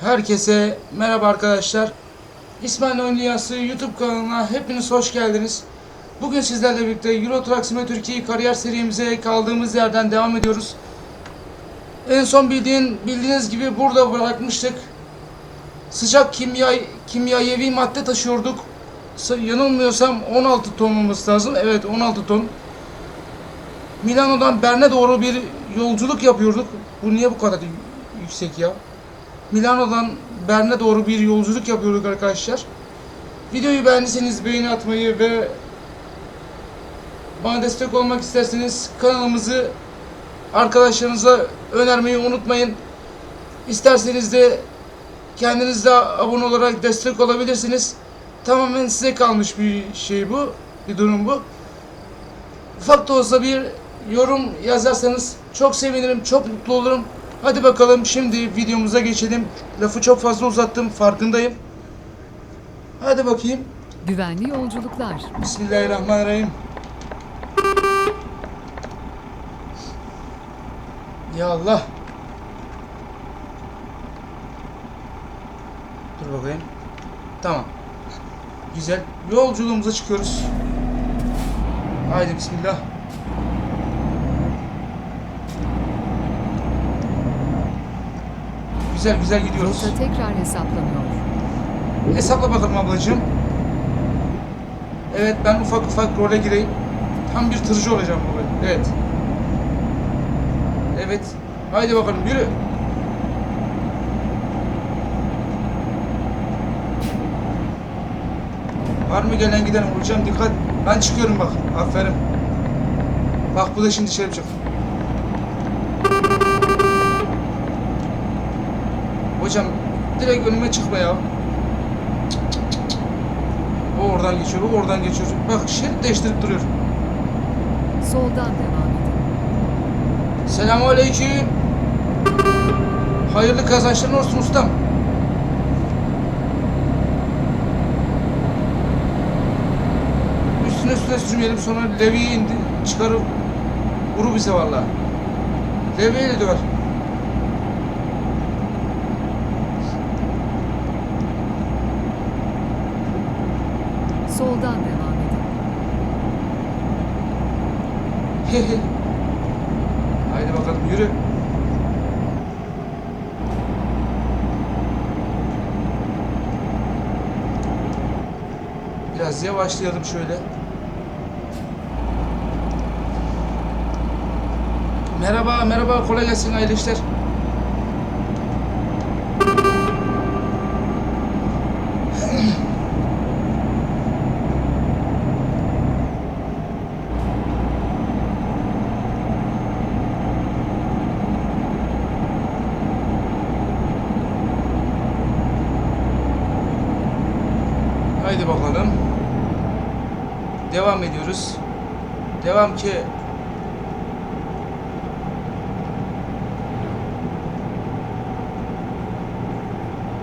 Herkese merhaba arkadaşlar. İsmail Oyun YouTube kanalına hepiniz hoş geldiniz. Bugün sizlerle birlikte Euro Truck Simulator 2 kariyer serimize kaldığımız yerden devam ediyoruz. En son bildiğin, bildiğiniz gibi burada bırakmıştık. Sıcak kimya kimyayevi madde taşıyorduk. Sa- Yanılmıyorsam 16 tonumuz lazım. Evet 16 ton. Milano'dan Bern'e doğru bir yolculuk yapıyorduk. Bu niye bu kadar yüksek ya? Milano'dan Bern'e doğru bir yolculuk yapıyorduk arkadaşlar. Videoyu beğendiyseniz beğeni atmayı ve bana destek olmak isterseniz kanalımızı arkadaşlarınıza önermeyi unutmayın. İsterseniz de kendiniz de abone olarak destek olabilirsiniz. Tamamen size kalmış bir şey bu. Bir durum bu. Ufak da olsa bir yorum yazarsanız çok sevinirim, çok mutlu olurum. Hadi bakalım şimdi videomuza geçelim. Lafı çok fazla uzattım farkındayım. Hadi bakayım. Güvenli yolculuklar. Bismillahirrahmanirrahim. Ya Allah. Dur bakayım. Tamam. Güzel. Yolculuğumuza çıkıyoruz. Haydi bismillah. Güzel güzel gidiyoruz. Rota tekrar hesaplanıyor. Hesapla bakalım ablacığım. Evet ben ufak ufak role gireyim. Tam bir tırcı olacağım bugün. Evet. Evet. Haydi bakalım yürü. Var mı gelen giden hocam dikkat. Ben çıkıyorum bak. Aferin. Bak bu da şimdi dışarı çık. Hocam direkt önüme çıkma ya. O oradan geçiyor, o oradan geçiyor. Bak şerit değiştirip duruyor. Soldan devam edin. Selamun aleyküm. Hayırlı kazançların olsun ustam. Üstüne üstüne sürmeyelim sonra Levi'ye indi. Çıkarıp vuru bize valla. Levi'ye de döver. Soldan devam edin. Haydi bakalım yürü. Biraz yavaşlayalım şöyle. Merhaba, merhaba. Kolay gelsin hayırlı işler. Haydi bakalım. Devam ediyoruz. Devam ki.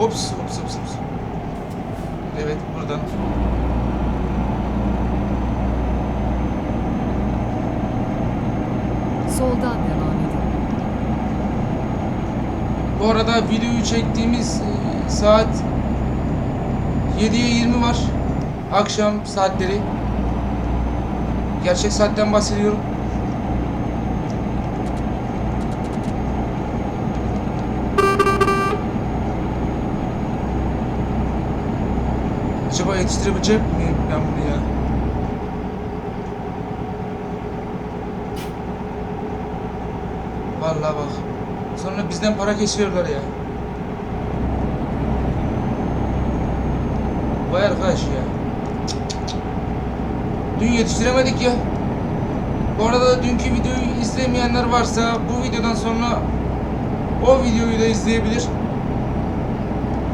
Ops, ops, ops, ops. Evet, buradan. Soldan devam edin. Bu arada videoyu çektiğimiz e, saat 7'ye 20 var. Akşam saatleri. Gerçek saatten bahsediyorum. Acaba yetiştirebilecek miyim ben bunu ya? Vallahi bak. Sonra bizden para kesiyorlar ya. Vay arkadaş ya. Dün yetiştiremedik ya. Bu arada dünkü videoyu izlemeyenler varsa bu videodan sonra o videoyu da izleyebilir.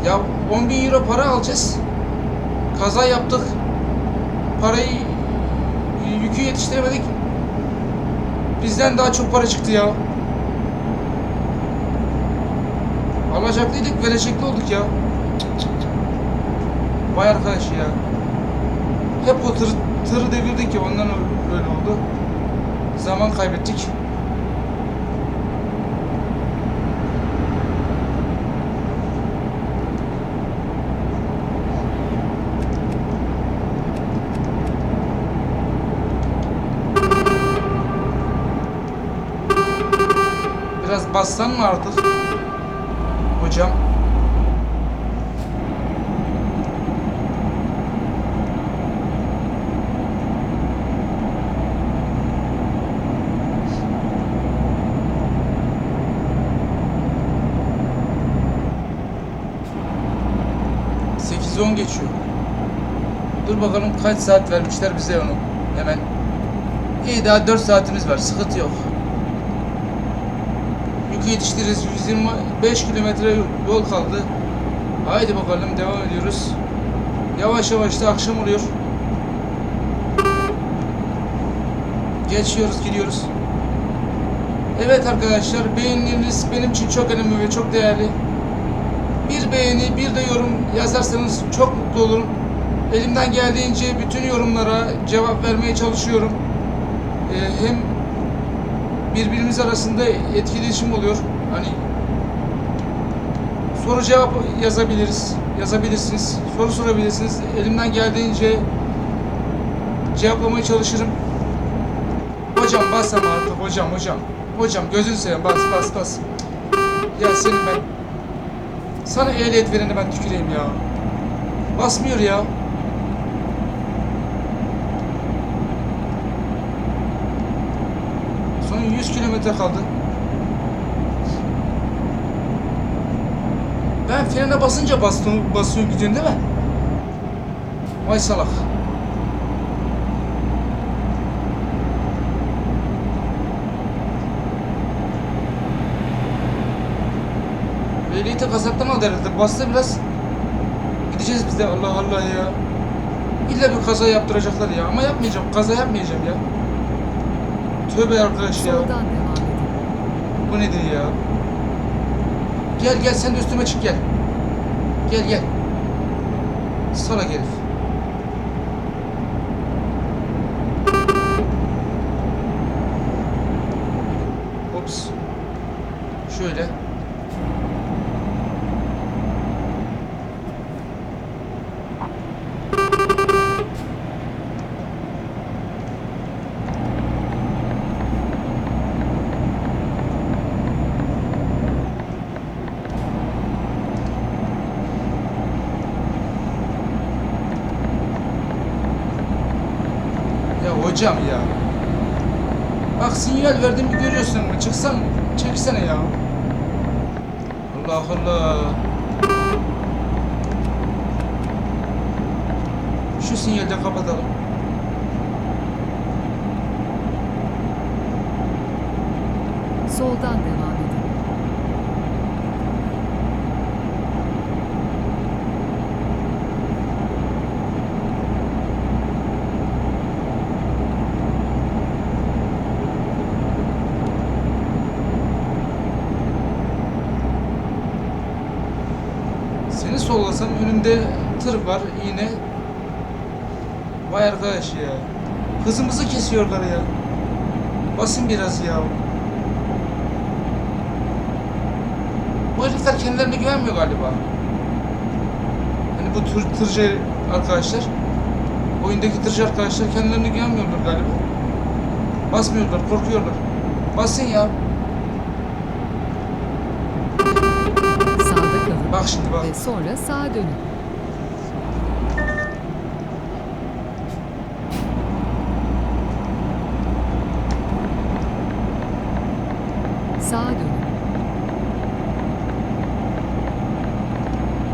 Ya 10 bin euro para alacağız. Kaza yaptık. Parayı yükü yetiştiremedik. Bizden daha çok para çıktı ya. Alacaklıydık, verecekli olduk ya. Vay arkadaş ya. Hep o tır, Tırı devirdik ya ondan böyle oldu. Zaman kaybettik. Biraz bassan mı artık? Hocam. Sekiz on geçiyor. Dur bakalım kaç saat vermişler bize onu. Hemen. İyi daha 4 saatimiz var. Sıkıntı yok. Yükü yetiştiririz. 125 kilometre yol kaldı. Haydi bakalım devam ediyoruz. Yavaş yavaş da akşam oluyor. Geçiyoruz gidiyoruz. Evet arkadaşlar beğenileriniz benim için çok önemli ve çok değerli. Beğeni bir de yorum yazarsanız çok mutlu olurum. Elimden geldiğince bütün yorumlara cevap vermeye çalışıyorum. Ee, hem birbirimiz arasında etkileşim oluyor. Hani soru cevap yazabiliriz, yazabilirsiniz, soru sorabilirsiniz. Elimden geldiğince cevaplamaya çalışırım. Hocam bas ama artık hocam hocam. Hocam gözünü seveyim bas bas bas. Ya senin ben sana ehliyet vereni ben tüküreyim ya. Basmıyor ya. Son 100 kilometre kaldı. Ben frene basınca bastım, basıyor gidiyorsun değil mi? Vay salak. Ehliyeti kasaptan aldı herhalde. Bastı biraz. Gideceğiz biz de Allah Allah ya. İlla bir kaza yaptıracaklar ya. Ama yapmayacağım. Kaza yapmayacağım ya. Tövbe arkadaş ya. Bu nedir ya? Gel gel sen de üstüme çık gel. Gel gel. Salak herif. Ops. Şöyle. Ya hocam ya. Bak sinyal verdim görüyorsun mu? Çıksan çeksene ya. Allah Allah. Şu sinyali de kapatalım. Soldan devam edin. Seni sollasam önümde tır var yine. Vay arkadaş ya. Hızımızı kesiyorlar ya. Basın biraz ya. Bu herifler kendilerine güvenmiyor galiba. Hani bu tır, tırcı arkadaşlar. Oyundaki tırcı arkadaşlar kendilerine güvenmiyorlar galiba. Basmıyorlar, korkuyorlar. Basın ya. Sağda kalın. Bak şimdi bak. Ve sonra sağa dönün. Sağa dönün.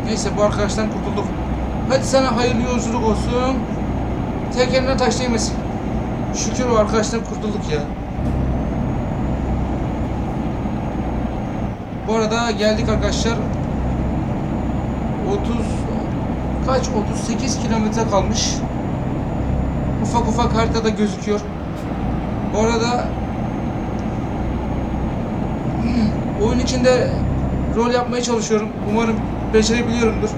Neyse bu arkadaştan kurtulduk. Hadi sana hayırlı yolculuk olsun. Tekerine taş değmesin. Şükür o arkadaştan kurtulduk ya. Bu arada geldik arkadaşlar. 30 kaç 38 kilometre kalmış. Ufak ufak haritada gözüküyor. Bu arada oyun içinde rol yapmaya çalışıyorum. Umarım becerebiliyorumdur.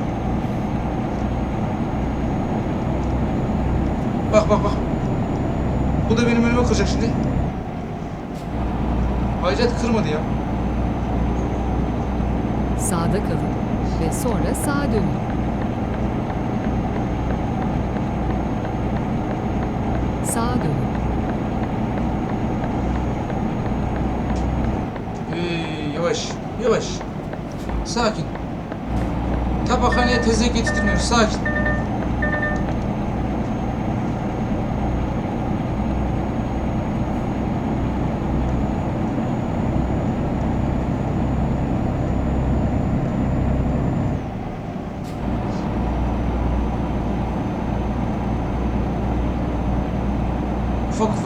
Bak bak bak. Bu da benim önüme kıracak şimdi. Hayret kırmadı ya. Sağda kalın. Ve sonra sağa dönün. Sağa dönün. Ee, yavaş Yavaş. Sakin. Tabakhaneye teze getirtmiyoruz. Sakin.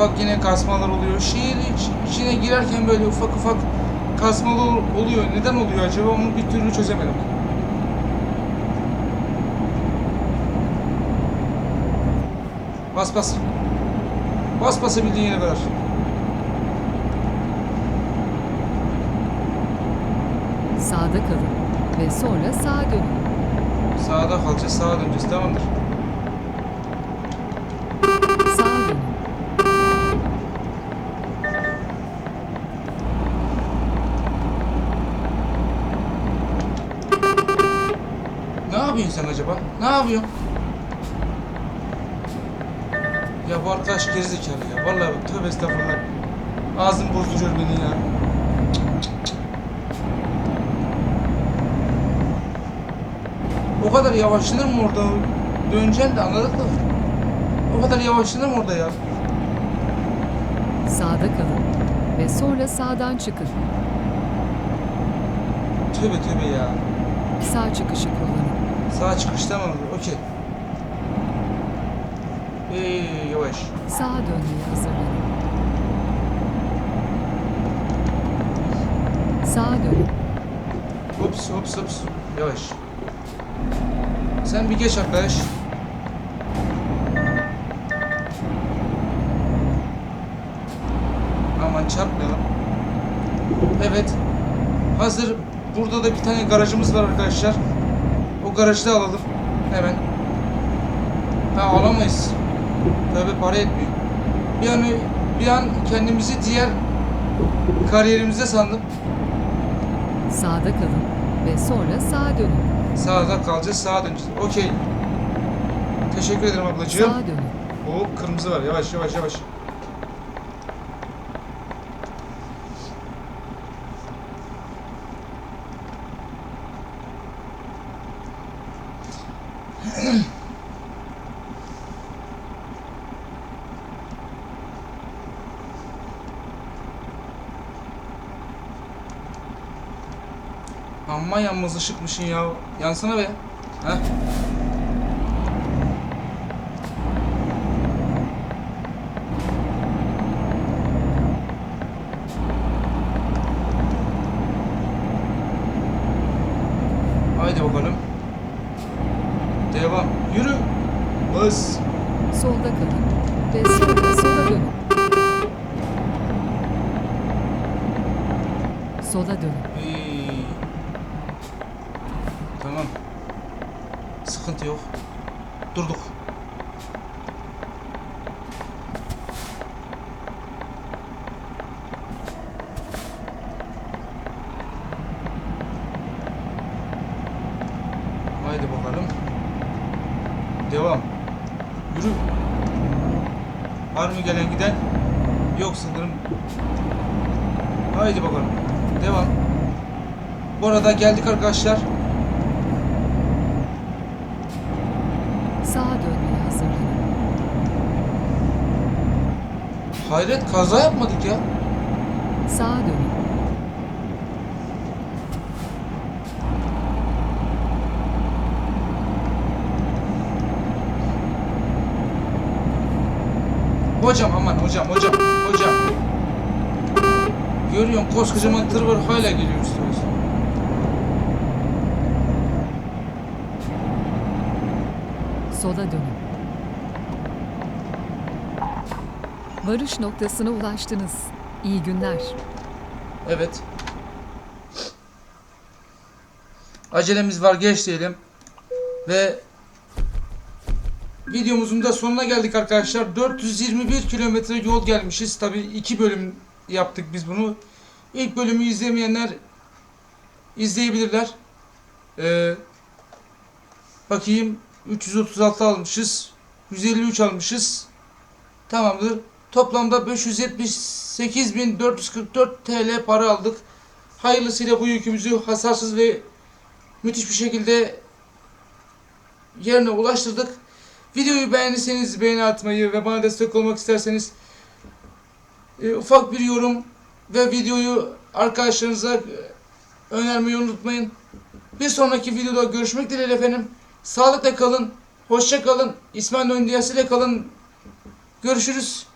Ufak yine kasmalar oluyor. Şehir iç- içine girerken böyle ufak ufak kasmalar oluyor. Neden oluyor acaba onu bir türlü çözemedim. Bas bas. Bas basabildiğin yere kadar. Sağda kalın ve sonra sağa dönün. Sağda kalacağız, sağa döneceğiz. Tamamdır. Sağa dönün. Ne yapıyorsun sen acaba? Ne yapıyorsun? Ya bu arkadaş gerizekalı ya. Vallahi bak tövbe estağfurullah. Ağzım bozduruyor beni ya. O kadar yavaşlanır mı orada? Döneceksin de anladık da. O kadar yavaşlanır mı orada ya? Sağda kalın ve sonra sağdan çıkın. Tövbe tövbe ya. Sağ çıkışı kullanın. Sağ çıkış tamamdır. Okey. Ee, yavaş. Sağa dönmeye hazırlanın. Sağa dönün. Hops hops hops. Yavaş. Sen bir geç arkadaş. Aman çarpmayalım. Evet. Hazır burada da bir tane garajımız var arkadaşlar. O garajı da alalım. Hemen. Ha alamayız. Tabi para etmiyor. Bir an, bir an kendimizi diğer kariyerimize sandım. Sağda kalın ve sonra sağa dönün. Sağda kalacağız, sağa döneceğiz. Okey. Teşekkür ederim ablacığım. Sağa dönün. Hop kırmızı var. Yavaş yavaş yavaş. Amma yanmaz ışıkmışsın ya. Yansana be. Heh. Haydi bakalım. Devam. Yürü. Bas. Solda kalın ve sonra sola dönün. Sola dönün. İyi. Tamam. Sıkıntı yok. Durduk. Haydi bakalım. Devam. Yürü. Var mı gelen giden? Yok sanırım. Haydi bakalım. Devam. Bu arada geldik arkadaşlar. Sağa dönmeye hazırlanın. Hayret kaza yapmadık ya. Sağa dönün. Hocam aman hocam hocam hocam. Görüyorsun koskocaman tır var hala geliyor üstümüze. Sola dönün. Varış noktasına ulaştınız. İyi günler. Evet. Acelemiz var geç diyelim. Ve videomuzun da sonuna geldik arkadaşlar. 421 kilometre yol gelmişiz. Tabi iki bölüm yaptık biz bunu. İlk bölümü izlemeyenler izleyebilirler. Ee, bakayım 336 almışız. 153 almışız. Tamamdır. Toplamda 578.444 TL para aldık. hayırlısıyla bu yükümüzü hasarsız ve müthiş bir şekilde yerine ulaştırdık. Videoyu beğendiyseniz beğeni atmayı ve bana destek olmak isterseniz e, ufak bir yorum ve videoyu arkadaşlarınıza e, önermeyi unutmayın. Bir sonraki videoda görüşmek dileğiyle efendim. Sağlıkla kalın, hoşça kalın, İsmail Oyun Dünyası ile kalın. Görüşürüz.